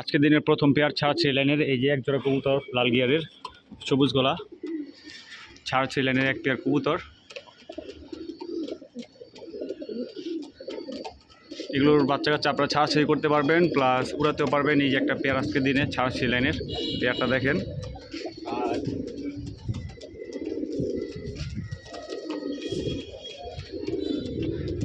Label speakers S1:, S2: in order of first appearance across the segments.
S1: আজকের দিনের প্রথম পেয়ার ছাড় থ্রি লাইনের, এই যে এক জোড়া কবুতর, লাল গিয়ারের সবুজ গলা ছাড় থ্রি লাইনের এক পেয়ার কবুতর। এগুলোর বাচ্চা কাচ্চা আপনারা ছাড় করতে পারবেন প্লাস উড়াতেও পারবেন, এই যে একটা পেয়ার আজকের দিনে ছাড় থ্রি লাইনের, পেয়ারটা দেখেন।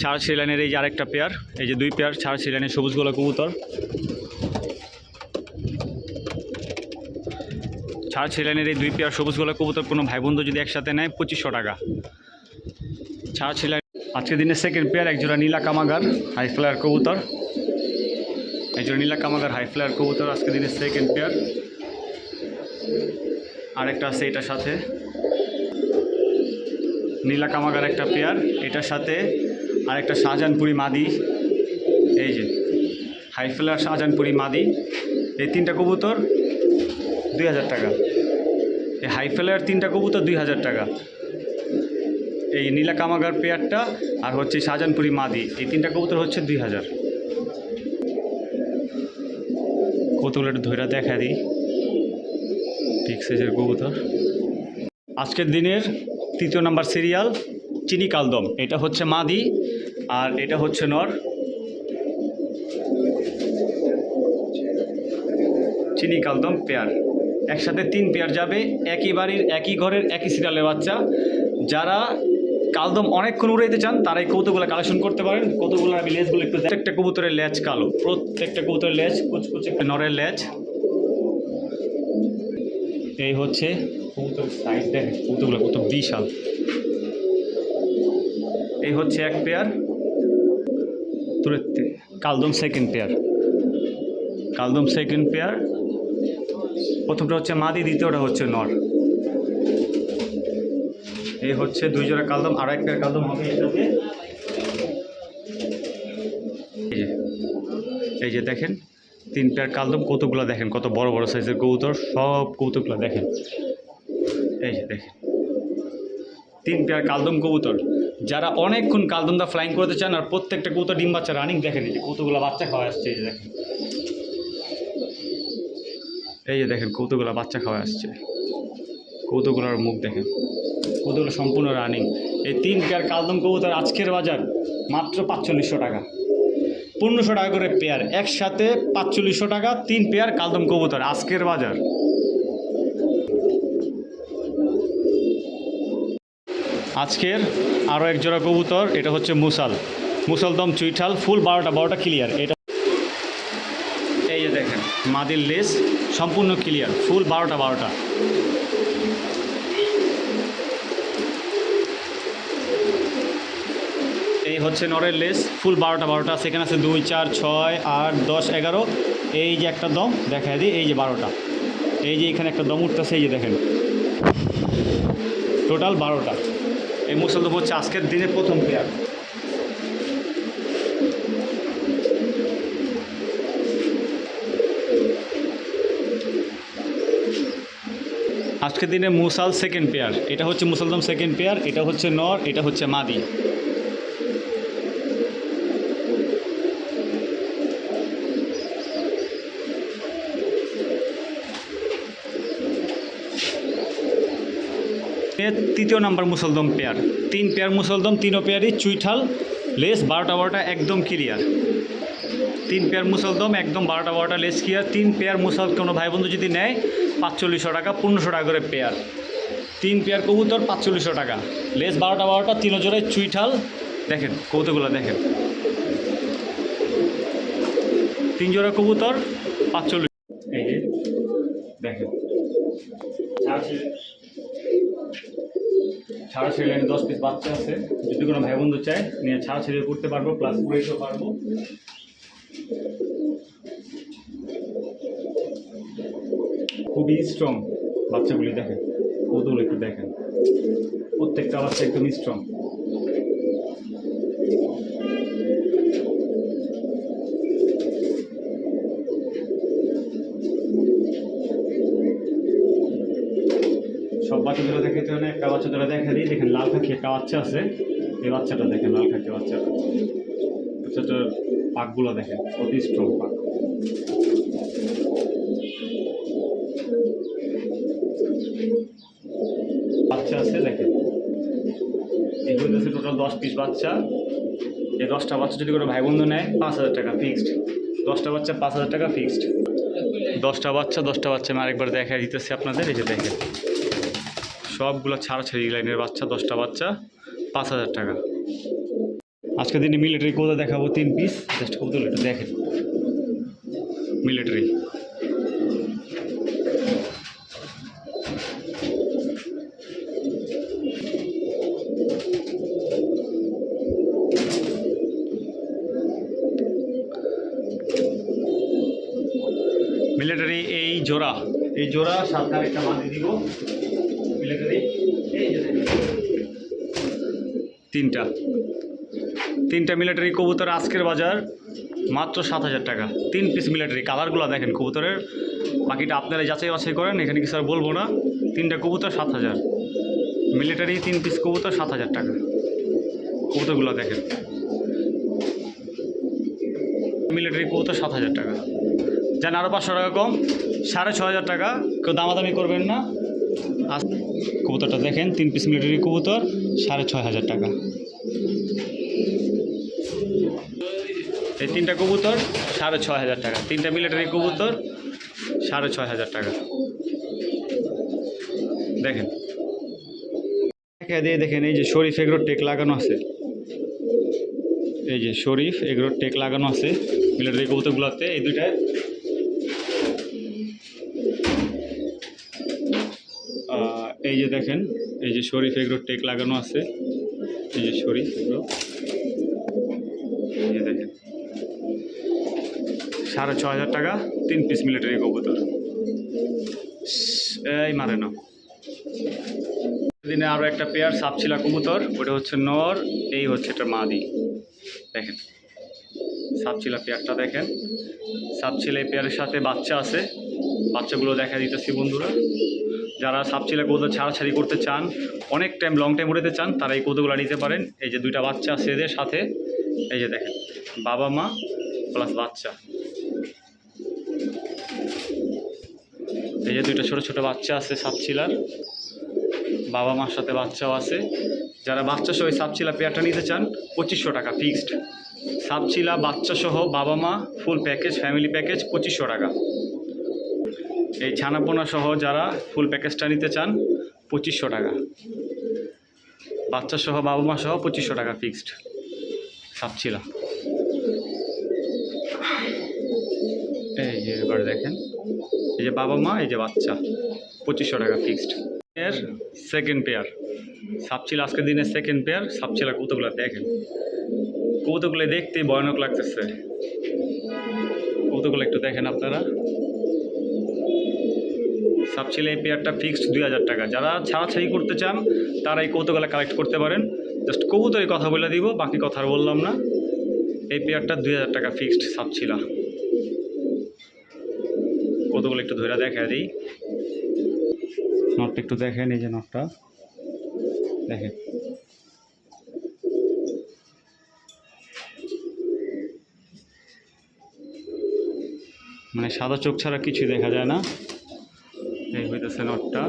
S1: ছাড় থ্রি লাইনের এই যে আরেকটা পেয়ার, এই যে দুই পেয়ার ছাড় থ্রি লাইনের সবুজ গলা কবুতর। ছাড় ছিলেনের এই দুই পেয়ার সবুজ গলা কবুতর কোনো ভাই বন্ধু যদি একসাথে নেয়, পঁচিশশো টাকা। ছাড় ছিলেন আজকের দিনে সেকেন্ড পেয়ার একজোড়া নীলা কামাগার হাই ফ্লায়ার কবুতর। একজোড়া নীলা কামাগার হাই ফ্লায়ার কবুতর আজকের দিনে সেকেন্ড পেয়ার আরেকটা আছে এটার সাথে। নীলা কামাগার একটা পেয়ার এটার সাথে আরেকটা শাহজাহানপুরি মাদি। এই যে হাই ফ্লায়ার শাহজাহানপুরি মাদি। এই তিনটা কবুতর দুই হাজার টাকা। এই হাই ফেলার তিনটা কবুতর দুই হাজার টাকা। এই নীলা কামাগার পেয়ারটা আর হচ্ছে শাহজাহানপুরি মাদি, এই তিনটা কবুতর হচ্ছে দুই হাজার। কতগুলো একটু ধৈরা দেখা দিই বিগ সাইজের কবুতর। আজকের দিনের তৃতীয় নাম্বার সিরিয়াল, চিনি কালদম, এটা হচ্ছে মাদি আর এটা হচ্ছে নর। চিনি কালদম পেয়ার। একসাথে তিন পেয়ার যাবে, একই বাড়ির, একই ঘরের, একই সিরিয়ালের বাচ্চা। যারা কালদম অনেকক্ষণ উড়াইতে চান তারা এই কৌতুকগুলো কালেকশন করতে পারেন। কৌতুকগুলো আমি লেজগুলো একটু প্রত্যেকটা কবুতরের লেজ কালো। প্রত্যেকটা কবুতরের লেজ, কুচকুচে নরের লেজ। এই হচ্ছে কবুতরের সাইজ দেখেন কবুতরগুলো কত বিশাল। এই হচ্ছে এক পেয়ার দূরের কালদম সেকেন্ড পেয়ার কালদম সেকেন্ড পেয়ার প্রথমটা হচ্ছে মাদি, দ্বিতীয়টা হচ্ছে নর। এই হচ্ছে দুই জোড়া কালদম, আর এক পেয়ার কালদম হবে এটাতে। এই যে এই যে দেখেন, তিন পেয়ার কালদম, কৌতুকগুলো দেখেন, কত বড় বড় সাইজের কবুতর, সব কৌতুকগুলো দেখেন। এই যে দেখেন, তিন পেয়ার কালদম কবুতর। যারা অনেকক্ষণ কালদমদা ফ্লাইং করতে চান, আর প্রত্যেকটা কবুতর ডিম বাচ্চা রানিং দেখেন, এই যে কতগুলো বাচ্চা খাওয়া আসছে, এই যে দেখেন। এই যে দেখেন কৌতুকগুলো বাচ্চা খাওয়া আসছে। কৌতুকগুলোর মুখ দেখেন। কৌতুকগুলো সম্পূর্ণ রানিং। এই তিন পেয়ার কালদম কবুতর আজকের বাজার মাত্র পাঁচচল্লিশশো টাকা। পনেরোশো টাকা করে পেয়ার। একসাথে পাঁচচল্লিশশো টাকা, তিন পেয়ার কালদম কবুতর আজকের বাজার। আজকের আরও এক জোড়া কবুতর, এটা হচ্ছে মুসাল। মুসলদম চুইঠাল, ফুল বারোটা বারোটা ক্লিয়ার এটা এই যে দেখেন, মাদির লেস। সম্পূর্ণ ক্লিয়ার, ফুল বারোটা বারোটা। এই হচ্ছে নরের লেস, ফুল বারোটা বারোটা। সেখানে আছে দুই, চার, ছয়, আট, দশ, এগারো। এই যে একটা দম দেখা দিই, এই যে বারোটা। এই যে এখানে একটা দম উঠতেছে, এই যে দেখেন। টোটাল বারোটা। এই মুসলদম হচ্ছে আজকের দিনে প্রথম পেয়ার আজকের দিনে মুসাল সেকেন্ড পেয়ার এটা হচ্ছে মুসলদম সেকেন্ড পেয়ার এটা হচ্ছে নর, এটা হচ্ছে মাদি। তৃতীয় নাম্বার মুসলদম পেয়ার তিন পেয়ার মুসলদম তিনও পেয়ারই চুইঠাল, লেস বারোটা বারোটা একদম ক্লিয়ার তিন পেয়ার মুসলদম একদম বারোটা বারোটা লেস ক্লিয়ার তিন পেয়ার মুসল কোনো ভাই বন্ধু যদি নেয়, পাঁচচল্লিশশো টাকা, পনেরোশো টাকা করে পেয়ার। তিন পেয়ার কবুতর, পাঁচচল্লিশশো টাকা। লেস বারোটা বারোটা, তিন জোড়ায় চুইঠাল। দেখেন, কৌতুকগুলো দেখেন। তিন জোড়া কবুতর, পাঁচচল্লিশ এই যে, দেখেন। ছাড়া ছেড়ে দশ পিস বাচ্চা আছে। যদি কোনো ভাই বন্ধু চায়, নিয়ে ছাড়া ছেড়ে করতে পারব প্লাস উড়াইতেও পারব। খুবই স্ট্রং বাচ্চাগুলি দেখেন। কৌতুল একটু দেখেন। প্রত্যেকটা বাচ্চা একদম স্ট্রং সব বাচ্চাগুলো দেখাতে হয় না একটা বাচ্চা ধরে দেখা দিই, দেখেন লাল খাকি একটা বাচ্চা আছে। এই বাচ্চাটা দেখেন, লাল খাকি বাচ্চাটা। বাচ্চাটার পাকগুলো দেখেন, অতি স্ট্রং পাক। দশ পিস বাচ্চা। এই দশটা বাচ্চা যদি কোনো ভাই বন্ধু নেয়, পাঁচ হাজার টাকা ফিক্সড দশটা বাচ্চা, পাঁচ হাজার টাকা ফিক্সড দশটা বাচ্চা দশটা বাচ্চা আমি আরেকবার দেখা দিতেছি আপনাদের, এই যে সবগুলো ছাড়া ছাড়ি লাইনের বাচ্চা, দশটা বাচ্চা, পাঁচ হাজার টাকা। আজকে দিনে মিলিটারি কোথা দেখাবো? তিন পিস জাস্ট একটু দেখেন। মিলিটারি মিলিটারি এই জোড়া। এই জোড়া সাথে একটা বাঁধি দিব। মিলিটারি তিনটা। তিনটা মিলিটারি কবুতর আজকের বাজার, মাত্র সাত হাজার টাকা। তিন পিস মিলিটারি কালারগুলো দেখেন কবুতরের। বাকিটা আপনারা যাচাই বাছাই করেন, এখানে কিছু আর বলব না। তিনটা কবুতর সাত হাজার। মিলিটারি তিন পিস কবুতর সাত হাজার টাকা। কবুতরগুলো দেখেন। মিলিটারি কবুতর সাত হাজার টাকা। যান আরও পাঁচশো টাকা কম। সাড়ে ছ হাজার টাকা। কেউ দামাদামি করবেন না। কবুতরটা দেখেন, তিন পিস মিলিটারি কবুতর, সাড়ে ছয় হাজার টাকা। এই তিনটা কবুতর, সাড়ে ছয় হাজার টাকা। তিনটা মিলিটারি কবুতর, সাড়ে ছয় হাজার টাকা। দেখেন। দেখা দিয়ে দেখেন, এই যে শরীফ এগুলোর টেক লাগানো আছে। এই যে শরীফ এগুলোর টেক লাগানো আছে মিলিটারি কবুতরগুলোতে। এই দুইটায় এই যে দেখেন, এই যে শরীফ এগুলো টেক লাগানো আছে। এই যে শরীফ এগুলো। এই যে দেখেন। সাড়ে ছ হাজার টাকা, তিন পিস মিলিটারি কবুতর। এই মারে না দিনে আরও একটা পেয়ার সাপছিলা কবুতর, ওটা হচ্ছে নর, এই হচ্ছে এটা মাদি। দেখেন। সাপছিলা পেয়ারটা দেখেন। সাপছিলা এই পেয়ারের সাথে বাচ্চা আছে। বাচ্চাগুলো দেখা দিতেছি বন্ধুরা। যারা সাপছিলা কবুতর ছাড়াছাড়ি করতে চান, অনেক টাইম লং টাইম উড়াতে চান, তারা এই কৌতুকগুলো নিতে পারেন। এই যে দুইটা বাচ্চা আছে এদের সাথে, এই যে দেখেন, বাবা, মা প্লাস বাচ্চা। এই যে দুইটা ছোট ছোট বাচ্চা আছে সাপছিলার বাবা, মার সাথে বাচ্চাও আছে। যারা বাচ্চা সহ এই সাপছিলা পেয়ারটা নিতে চান, পঁচিশশো টাকা ফিক্সড সাপছিলা বাচ্চা সহ বাবা, মা ফুল প্যাকেজ ফ্যামিলি প্যাকেজ পঁচিশশো টাকা। এই ছানাপোনা সহ যারা ফুল প্যাকেজটা নিতে চান, পঁচিশশো টাকা। বাচ্চা সহ বাবা মা সহ পঁচিশশো টাকা ফিক্সড সাপছিলা এই যে এবার দেখেন, এই যে বাবা মা এই যে বাচ্চা, পঁচিশশো টাকা ফিক্সড এর সেকেন্ড পেয়ার সাপচিলা আজকের দিনে সেকেন্ড পেয়ার সাপচিলা কৌতুকগুলো, দেখেন। কৌতুকগুলো দেখতে ভয়ানক লাগতেছে। কৌতুকগুলো একটু দেখেন আপনারা। সাপচিলা এই পেয়ারটা ফিক্সড দুই হাজার টাকা। যারা ছাড়াছাড়ি করতে চান, তারা এই কৌতুকগুলো কালেক্ট করতে পারেন। জাস্ট কবুতরের কথা বলে দিব, বাকি কথা আর বললাম না। এই পেয়ারটা দুই হাজার টাকা ফিক্সড সাপছিলা কতগুলো একটু ধরে দেখা দিই। নটটা একটু দেখেন, এই যে নটটা। দেখেন। মানে সাদা চোখ ছাড়া কিছু দেখা যায় না। এই হইতেছে নটটা।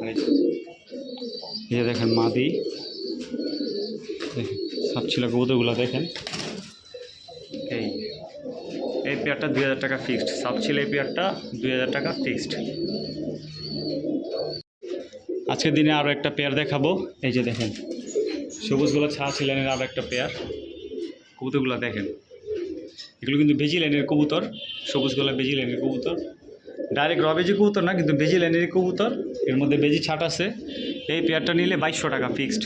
S1: আর এই দেখেন মাদি। সাপছিলা কবুতরগুলো দেখেন। এই এই পেয়ারটা দুই হাজার টাকা ফিক্সড সাপ ছিল এই পেয়ারটা দুই হাজার টাকা ফিক্সড আজকের দিনে আরও একটা পেয়ার দেখাবো। এই যে দেখেন, সবুজগুলো ছা ছিলেনের আরও একটা পেয়ার। কবুতরগুলো দেখেন। এগুলো কিন্তু বেজি লাইনের কবুতর, সবুজগুলো বেজি লাইনের কবুতর। ডাইরেক্ট র বেজি কবুতর না, কিন্তু বেজি লাইনের কবুতর। এর মধ্যে বেজি ছাট আছে। এই পেয়ারটা নিলে বাইশশো টাকা ফিক্সড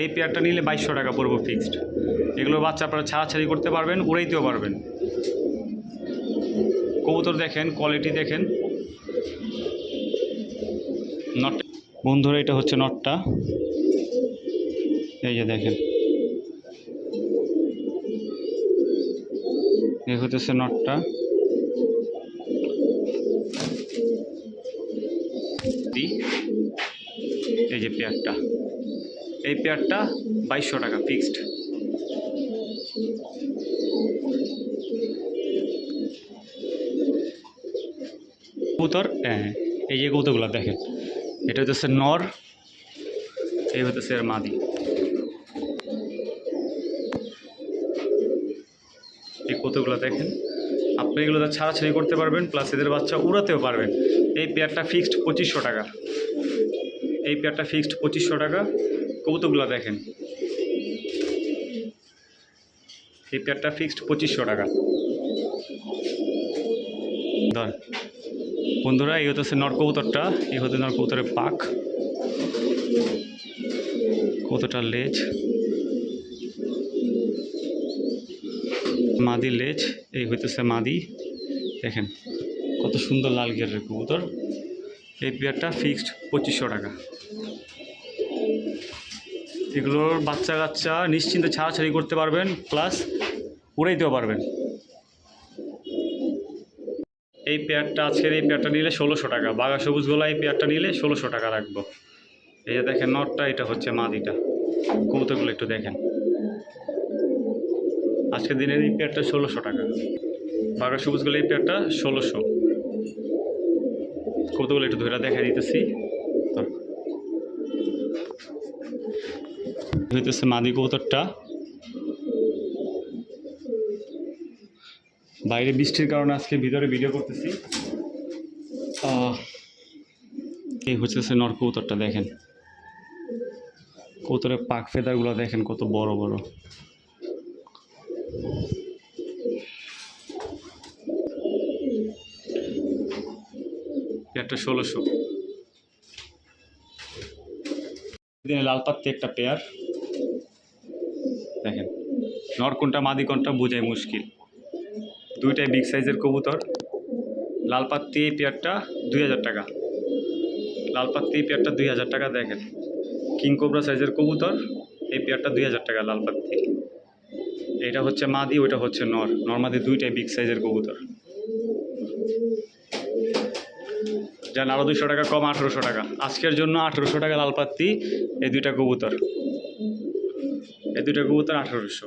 S1: এই পেয়ারটা নিলে বাইশশো টাকা পড়ব ফিক্সড এগুলো বাচ্চা আপনারা ছাড়াছাড়ি করতে পারবেন, উড়াইতেও পারবেন। কবুতর দেখেন কোয়ালিটি দেখেন। নট বন্ধুরা, এটা হচ্ছে নটটা। এই যে দেখেন। এই হতেছে নটটা। এই যে পেয়ারটা, এই পেয়ারটা বাইশশো টাকা ফিক্সড কবুতর হ্যাঁ, এই যে কৌতুকগুলো দেখেন, এটা হতেছে নর, এই হতেছে এর মাদি। এই কৌতুকগুলো দেখেন, আপনি এগুলো ছাড়াছাড়ি করতে পারবেন প্লাস এদের বাচ্চা উড়াতেও পারবেন। এই পেয়ারটা ফিক্সড পঁচিশশো টাকা। এই পেয়ারটা ফিক্সড পঁচিশশো টাকা। কবুতরগুলো দেখেন। এই পেয়ারটা ফিক্সড পঁচিশশো টাকা। ধর, বন্ধুরা, এই হচ্ছে নর কবুতরটা। এই হচ্ছে নর কবুতরের পাক। কতটা লেজ। মাদি লেজ। এই হইতেছে মাদি। দেখেন, কত সুন্দর লাল গিয়ারের কবুতর। এই পেয়ারটা ফিক্সড পঁচিশশো টাকা। এগুলোর বাচ্চা কাচ্চা নিশ্চিন্তে ছাড়াছাড়ি করতে পারবেন প্লাস উড়াইতেও পারবেন। এই পেয়ারটা আজকের এই পেয়ারটা নিলে ষোলোশো টাকা। বাঘা সবুজ গোলা এই পেয়ারটা নিলে ষোলোশো টাকা রাখব। এই যে দেখেন, নটটা এটা হচ্ছে মাদিটা। কবুতরগুলো একটু দেখেন। আজকের দিনের এই পেয়ারটা ষোলোশো টাকা। বাঘা সবুজ গোলা এই পেয়ারটা ষোলোশো। কবুতরগুলো একটু ধরে দেখা দিতেছি। হইতেছে মাদি কবুতরটা। বাইরে বৃষ্টির কারণে আজকে ভিতরে ভিডিও করতেছি। এই হচ্ছে নর কবুতরটা, দেখেন। কবুতরের পাক ফেদারগুলো দেখেন কত বড় বড়। একটা ষোলোশো। দিনে লাল পাত্তি একটা পেয়ার। দেখেন, নর কোনটা, মাদি কোনটা বোঝাই মুশকিল। দুইটাই বিগ সাইজের কবুতর। লাল পাত্তি এই পেয়ারটা দুই হাজার টাকা। লাল পাত্তি এই পেয়ারটা দুই হাজার টাকা, দেখেন। কিং কোবরা সাইজের কবুতর, এই পেয়ারটা দুই হাজার টাকা লাল পাত্তি এটা হচ্ছে মাদি, ওইটা হচ্ছে নর। নর মাদি দুইটাই বিগ সাইজের কবুতর। যান আরও দুশো টাকা কম, আঠেরোশো টাকা। আজকের জন্য আঠেরোশো টাকা লালপাত্তি এই দুইটা কবুতর। এই দুইটা কবুতর আঠেরোশো।